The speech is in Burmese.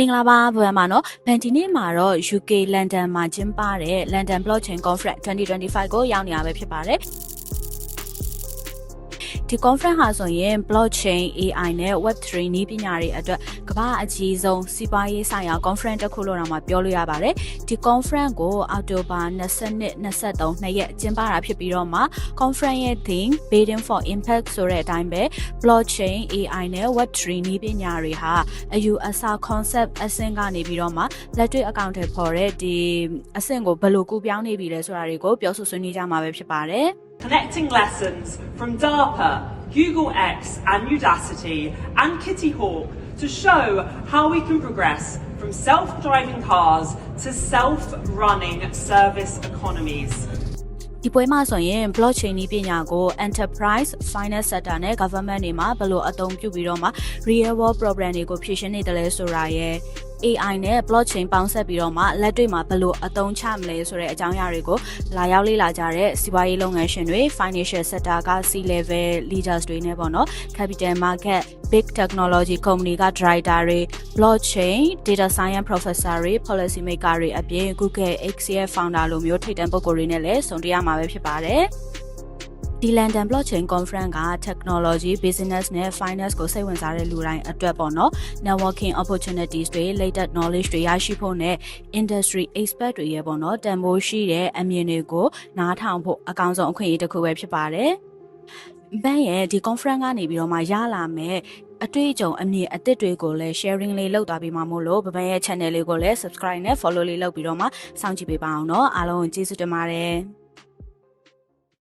မင်္ဂလာပါဘွယ်မှာနော်ဗန်ဒီနေ့မှာတော့ UK London မှာကျင်းပတဲ့ London Blockchain Conference 2025ကိုရောက်နေရပဲဖြစ်ပါတယ် ဒီ conference ဟာဆိုရင် blockchain AI နဲ့ web3 နည်းပညာတွေအတွက်ကမ္ဘာအကြီးဆုံးစီးပွားရေးဆိုင်ရာ conference တစ်ခုလို့တော့မှပြောလို့ရပါတယ်ဒီ conference ကိုအောက်တိုဘာ22 23နှစ်ရက်ကျင်းပတာဖြစ်ပြီးတော့မှ conference ရဲ့ theme Building for Impact ဆိုတဲ့အတိုင်းပဲ blockchain AI နဲ့ web3 နည်းပညာတွေဟာအယူအဆ concept အဆင့်ကနေပြီးတော့မှလက်တွေ့အကောင့်တွေပေါ်တဲ့ဒီအဆင့်ကိုဘယ်လိုကူပြောင်းနေပြီလဲဆိုတာတွေကိုပြောဆိုဆွေးနွေးကြမှာပဲဖြစ်ပါတယ် Connecting lessons from DARPA, Google X and Udacity and Kitty Hawk to show how we can progress from self-driving cars to self-running service economies. ဒီပွဲမှာဆိုရင် blockchain နည်းပညာကို enterprise finance sector နဲ့ government တွေမှာဘယ်လိုအသုံးပြုပြီးတော့မှ real world problem တွေကိုဖြေရှင်းနေတယ်လဲဆိုတာရယ် AI နဲ့ blockchain ပေါင်းဆက်ပြီးတော့မှလက်တွေ့မှာဘယ်လိုအသုံးချမလဲဆိုတဲ့အကြောင်းအရာတွေကိုလာရောက်လေ့လာကြတဲ့စီးပွားရေးလုပ်ငန်းရှင်တွေ financial sector က C level leaders တွေနဲ့ပေါ့နော် capital market big technology company က director တွေ blockchain data science professor တွေ policy maker တွေအပြင် Google X ရဲ့ founder လိုမျိုးထိပ်တန်းပုဂ္ဂိုလ်တွေနဲ့လည်းဆုံတွေ့ရမှာပဲဖြစ်ပါတယ် ဒီ London Blockchain Conference က technology, business နဲ့ finance ကိုစိတ်ဝင်စားတဲ့လူတိုင်းအတွက်ပေါ့နော် networking opportunities တွေ latest knowledge တွေရရှိဖို့နဲ့ industry expert တွေရဲ့ပေါ့နော်တန်ဖိုးရှိတဲ့အမြင်တွေကိုနားထောင်ဖို့အကောင်းဆုံးအခွင့်အရေးတစ်ခုပဲဖြစ်ပါတယ်။ဘန်ရဲ့ဒီ conference ကနေပြီးတော့မှရလာမယ်အတွေ့အကြုံအမြင်အသစ်တွေကိုလည်း sharing လေးလုပ်သွားပေးမှာမို့လို့ဗပန်ရဲ့ channel လေးကိုလည်း subscribe နဲ့ follow လေးလုပ်ပြီးတော့မှစောင့်ကြည့်ပေးပါအောင်เนาะအားလုံးကိုကျေးဇူးတင်ပါတယ်။